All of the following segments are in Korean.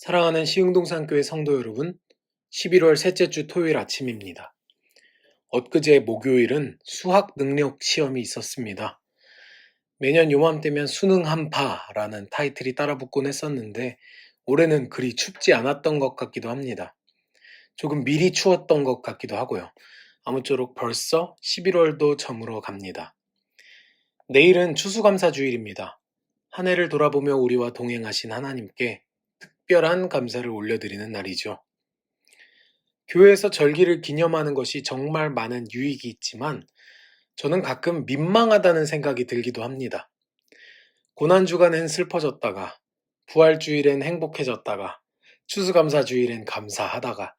사랑하는 시흥동산교회 성도 여러분, 11월 셋째 주 토요일 아침입니다. 엊그제 목요일은 수학 능력 시험이 있었습니다. 매년 요맘때면 수능 한파라는 타이틀이 따라붙곤 했었는데 올해는 그리 춥지 않았던 것 같기도 합니다. 조금 미리 추웠던 것 같기도 하고요. 아무쪼록 벌써 11월도 저물어 갑니다. 내일은 추수감사 주일입니다. 한 해를 돌아보며 우리와 동행하신 하나님께 특별한 감사를 올려드리는 날이죠. 교회에서 절기를 기념하는 것이 정말 많은 유익이 있지만 저는 가끔 민망하다는 생각이 들기도 합니다. 고난주간엔 슬퍼졌다가 부활주일엔 행복해졌다가 추수감사주일엔 감사하다가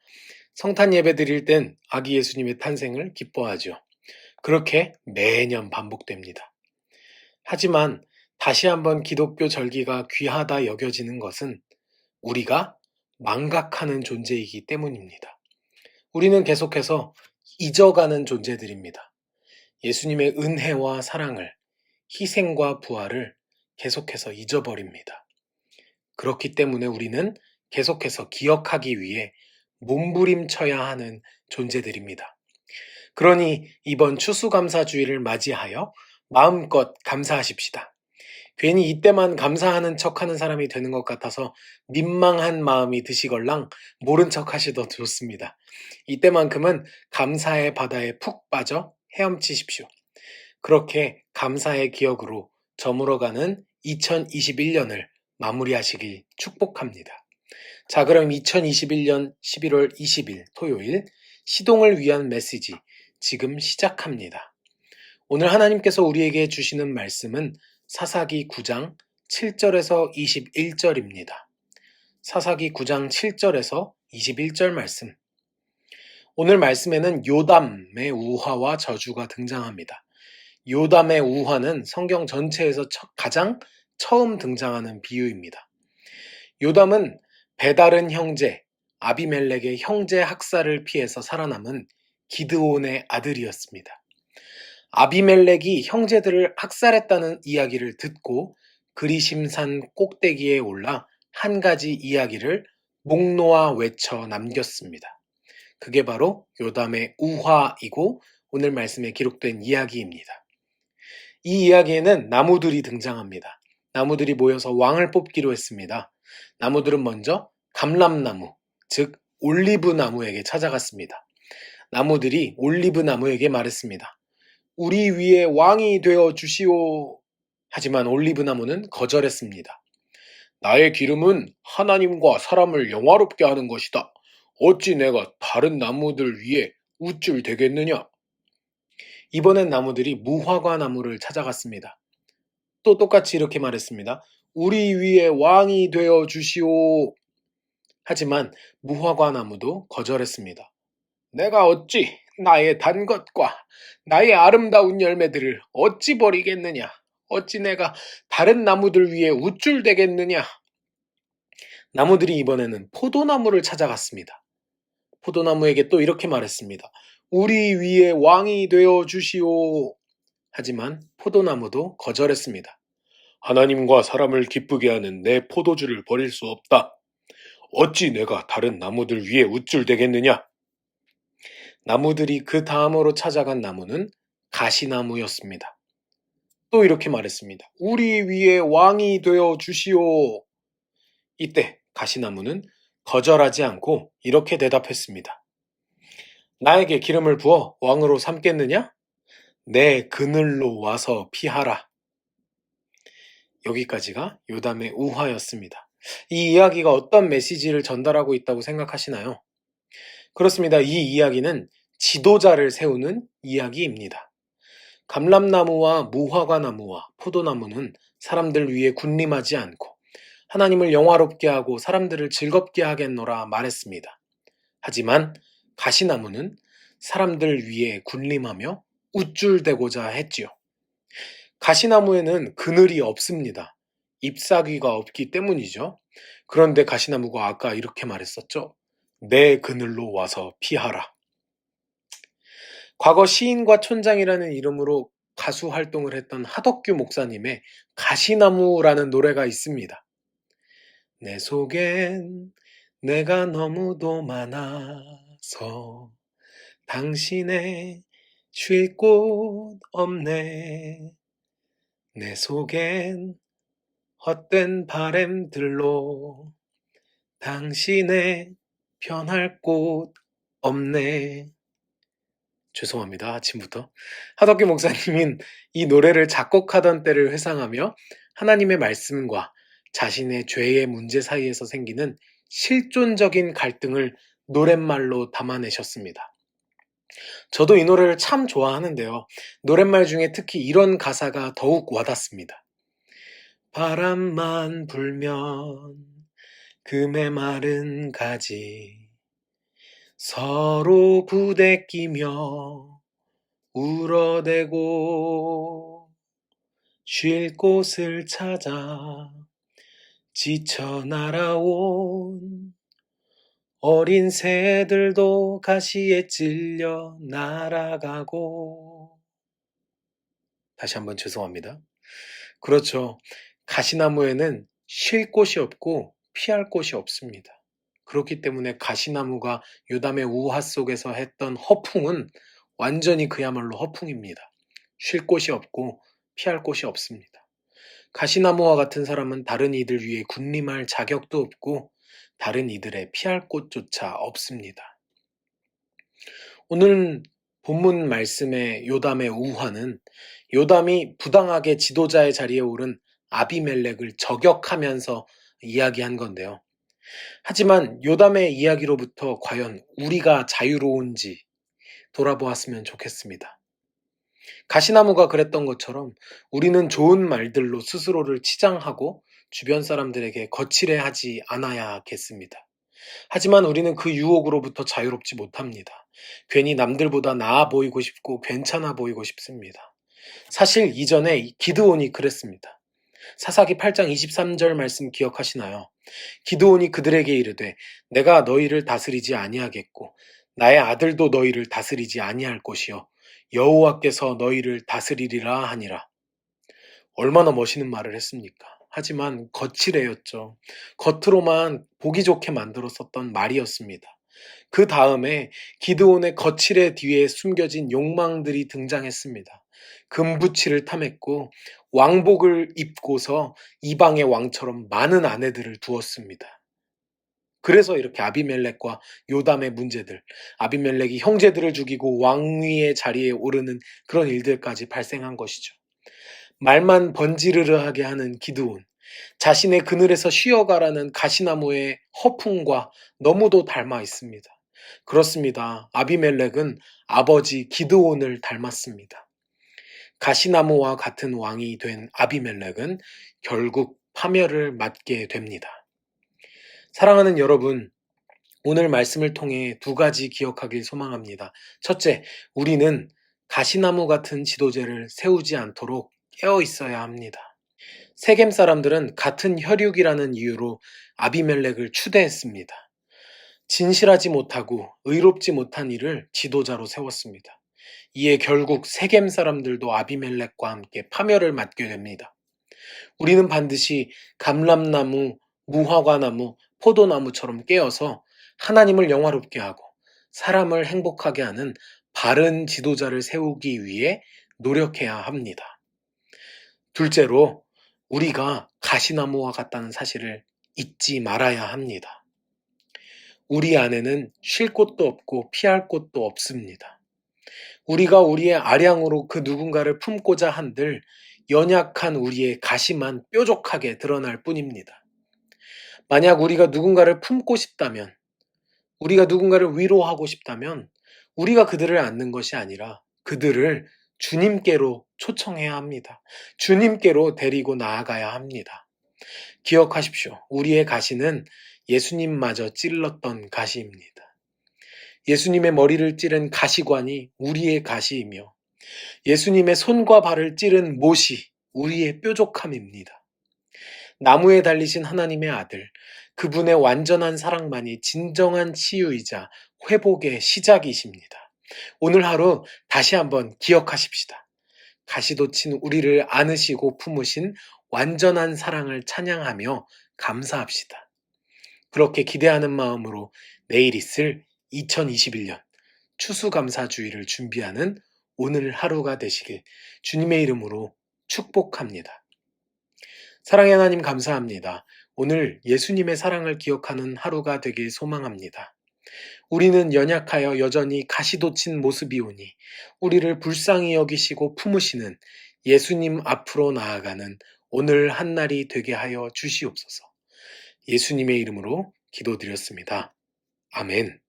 성탄 예배 드릴 땐 아기 예수님의 탄생을 기뻐하죠. 그렇게 매년 반복됩니다. 하지만 다시 한번 기독교 절기가 귀하다 여겨지는 것은 우리가 망각하는 존재이기 때문입니다. 우리는 계속해서 잊어가는 존재들입니다. 예수님의 은혜와 사랑을, 희생과 부활을 계속해서 잊어버립니다. 그렇기 때문에 우리는 계속해서 기억하기 위해 몸부림쳐야 하는 존재들입니다. 그러니 이번 추수감사주의를 맞이하여 마음껏 감사하십시다. 괜히 이때만 감사하는 척 하는 사람이 되는 것 같아서 민망한 마음이 드시걸랑 모른 척 하시더 좋습니다. 이때만큼은 감사의 바다에 푹 빠져 헤엄치십시오. 그렇게 감사의 기억으로 저물어가는 2021년을 마무리하시길 축복합니다. 자, 그럼 2021년 11월 20일 토요일 시동을 위한 메시지 지금 시작합니다. 오늘 하나님께서 우리에게 주시는 말씀은 사사기 9장 7절에서 21절입니다. 사사기 9장 7절에서 21절 말씀. 오늘 말씀에는 요담의 우화와 저주가 등장합니다. 요담의 우화는 성경 전체에서 가장 처음 등장하는 비유입니다. 요담은 배다른 형제 아비멜렉의 형제 학살을 피해서 살아남은 기드온의 아들이었습니다. 아비멜렉이 형제들을 학살했다는 이야기를 듣고 그리심산 꼭대기에 올라 한 가지 이야기를 목 놓아 외쳐 남겼습니다. 그게 바로 요담의 우화이고 오늘 말씀에 기록된 이야기입니다. 이 이야기에는 나무들이 등장합니다. 나무들이 모여서 왕을 뽑기로 했습니다. 나무들은 먼저 감람나무, 즉 올리브 나무에게 찾아갔습니다. 나무들이 올리브 나무에게 말했습니다. 우리 위에 왕이 되어 주시오. 하지만 올리브 나무는 거절했습니다. 나의 기름은 하나님과 사람을 영화롭게 하는 것이다. 어찌 내가 다른 나무들 위에 우쭐 되겠느냐? 이번엔 나무들이 무화과 나무를 찾아갔습니다. 또 똑같이 이렇게 말했습니다. 우리 위에 왕이 되어 주시오. 하지만 무화과 나무도 거절했습니다. 내가 어찌 나의 단 것과 나의 아름다운 열매들을 어찌 버리겠느냐? 어찌 내가 다른 나무들 위에 우쭐대겠느냐? 나무들이 이번에는 포도나무를 찾아갔습니다. 포도나무에게 또 이렇게 말했습니다. 우리 위에 왕이 되어 주시오. 하지만 포도나무도 거절했습니다. 하나님과 사람을 기쁘게 하는 내 포도주를 버릴 수 없다. 어찌 내가 다른 나무들 위에 우쭐대겠느냐? 나무들이 그 다음으로 찾아간 나무는 가시나무였습니다. 또 이렇게 말했습니다. 우리 위에 왕이 되어 주시오. 이때 가시나무는 거절하지 않고 이렇게 대답했습니다. 나에게 기름을 부어 왕으로 삼겠느냐? 내 그늘로 와서 피하라. 여기까지가 요담의 우화였습니다. 이 이야기가 어떤 메시지를 전달하고 있다고 생각하시나요? 그렇습니다. 이 이야기는 지도자를 세우는 이야기입니다. 감람나무와 무화과 나무와 포도나무는 사람들 위해 군림하지 않고 하나님을 영화롭게 하고 사람들을 즐겁게 하겠노라 말했습니다. 하지만 가시나무는 사람들 위해 군림하며 우쭐대고자 했지요. 가시나무에는 그늘이 없습니다. 잎사귀가 없기 때문이죠. 그런데 가시나무가 아까 이렇게 말했었죠. 내 그늘로 와서 피하라. 과거 시인과 촌장이라는 이름으로 가수 활동을 했던 하덕규 목사님의 가시나무라는 노래가 있습니다. 내 속엔 내가 너무도 많아서 당신의 쉴 곳 없네. 내 속엔 헛된 바램들로 당신의 편할 곳 없네. 죄송합니다. 아침부터. 하덕기 목사님은 이 노래를 작곡하던 때를 회상하며 하나님의 말씀과 자신의 죄의 문제 사이에서 생기는 실존적인 갈등을 노랫말로 담아내셨습니다. 저도 이 노래를 참 좋아하는데요. 노랫말 중에 특히 이런 가사가 더욱 와닿습니다. 바람만 불면 금의 마른 가지 서로 부대끼며 울어대고 쉴 곳을 찾아 지쳐 날아온 어린 새들도 가시에 찔려 날아가고 다시 한번 죄송합니다. 그렇죠. 가시나무에는 쉴 곳이 없고 피할 곳이 없습니다. 그렇기 때문에 가시나무가 요담의 우화 속에서 했던 허풍은 완전히 그야말로 허풍입니다. 쉴 곳이 없고 피할 곳이 없습니다. 가시나무와 같은 사람은 다른 이들 위해 군림할 자격도 없고 다른 이들의 피할 곳조차 없습니다. 오늘 본문 말씀의 요담의 우화는 요담이 부당하게 지도자의 자리에 오른 아비멜렉을 저격하면서 이야기한 건데요. 하지만 요담의 이야기로부터 과연 우리가 자유로운지 돌아보았으면 좋겠습니다. 가시나무가 그랬던 것처럼 우리는 좋은 말들로 스스로를 치장하고 주변 사람들에게 거칠해 하지 않아야겠습니다. 하지만 우리는 그 유혹으로부터 자유롭지 못합니다. 괜히 남들보다 나아 보이고 싶고 괜찮아 보이고 싶습니다. 사실 이전에 기드온이 그랬습니다. 사사기 8장 23절 말씀 기억하시나요? 기드온이 그들에게 이르되 내가 너희를 다스리지 아니하겠고 나의 아들도 너희를 다스리지 아니할 것이요 여호와께서 너희를 다스리리라 하니라. 얼마나 멋있는 말을 했습니까? 하지만 거칠애였죠. 겉으로만 보기 좋게 만들었었던 말이었습니다. 그 다음에 기드온의 거칠애 뒤에 숨겨진 욕망들이 등장했습니다. 금부치를 탐했고 왕복을 입고서 이방의 왕처럼 많은 아내들을 두었습니다. 그래서 이렇게 아비멜렉과 요담의 문제들, 아비멜렉이 형제들을 죽이고 왕위의 자리에 오르는 그런 일들까지 발생한 것이죠. 말만 번지르르하게 하는 기드온, 자신의 그늘에서 쉬어가라는 가시나무의 허풍과 너무도 닮아 있습니다. 그렇습니다. 아비멜렉은 아버지 기드온을 닮았습니다. 가시나무와 같은 왕이 된 아비멜렉은 결국 파멸을 맞게 됩니다. 사랑하는 여러분, 오늘 말씀을 통해 두 가지 기억하길 소망합니다. 첫째, 우리는 가시나무 같은 지도자를 세우지 않도록 깨어 있어야 합니다. 세겜 사람들은 같은 혈육이라는 이유로 아비멜렉을 추대했습니다. 진실하지 못하고 의롭지 못한 이를 지도자로 세웠습니다. 이에 결국 세겜 사람들도 아비멜렉과 함께 파멸을 맞게 됩니다. 우리는 반드시 감람나무, 무화과나무, 포도나무처럼 깨어서 하나님을 영화롭게 하고 사람을 행복하게 하는 바른 지도자를 세우기 위해 노력해야 합니다. 둘째로 우리가 가시나무와 같다는 사실을 잊지 말아야 합니다. 우리 안에는 쉴 곳도 없고 피할 곳도 없습니다. 우리가 우리의 아량으로 그 누군가를 품고자 한들 연약한 우리의 가시만 뾰족하게 드러날 뿐입니다. 만약 우리가 누군가를 품고 싶다면, 우리가 누군가를 위로하고 싶다면, 우리가 그들을 안는 것이 아니라 그들을 주님께로 초청해야 합니다. 주님께로 데리고 나아가야 합니다. 기억하십시오. 우리의 가시는 예수님마저 찔렀던 가시입니다. 예수님의 머리를 찌른 가시관이 우리의 가시이며 예수님의 손과 발을 찌른 못이 우리의 뾰족함입니다. 나무에 달리신 하나님의 아들, 그분의 완전한 사랑만이 진정한 치유이자 회복의 시작이십니다. 오늘 하루 다시 한번 기억하십시다. 가시도친 우리를 안으시고 품으신 완전한 사랑을 찬양하며 감사합시다. 그렇게 기대하는 마음으로 내일 있을 2021년 추수감사주의를 준비하는 오늘 하루가 되시길 주님의 이름으로 축복합니다. 사랑의 하나님 감사합니다. 오늘 예수님의 사랑을 기억하는 하루가 되길 소망합니다. 우리는 연약하여 여전히 가시돋친 모습이 오니 우리를 불쌍히 여기시고 품으시는 예수님 앞으로 나아가는 오늘 한날이 되게 하여 주시옵소서. 예수님의 이름으로 기도드렸습니다. 아멘.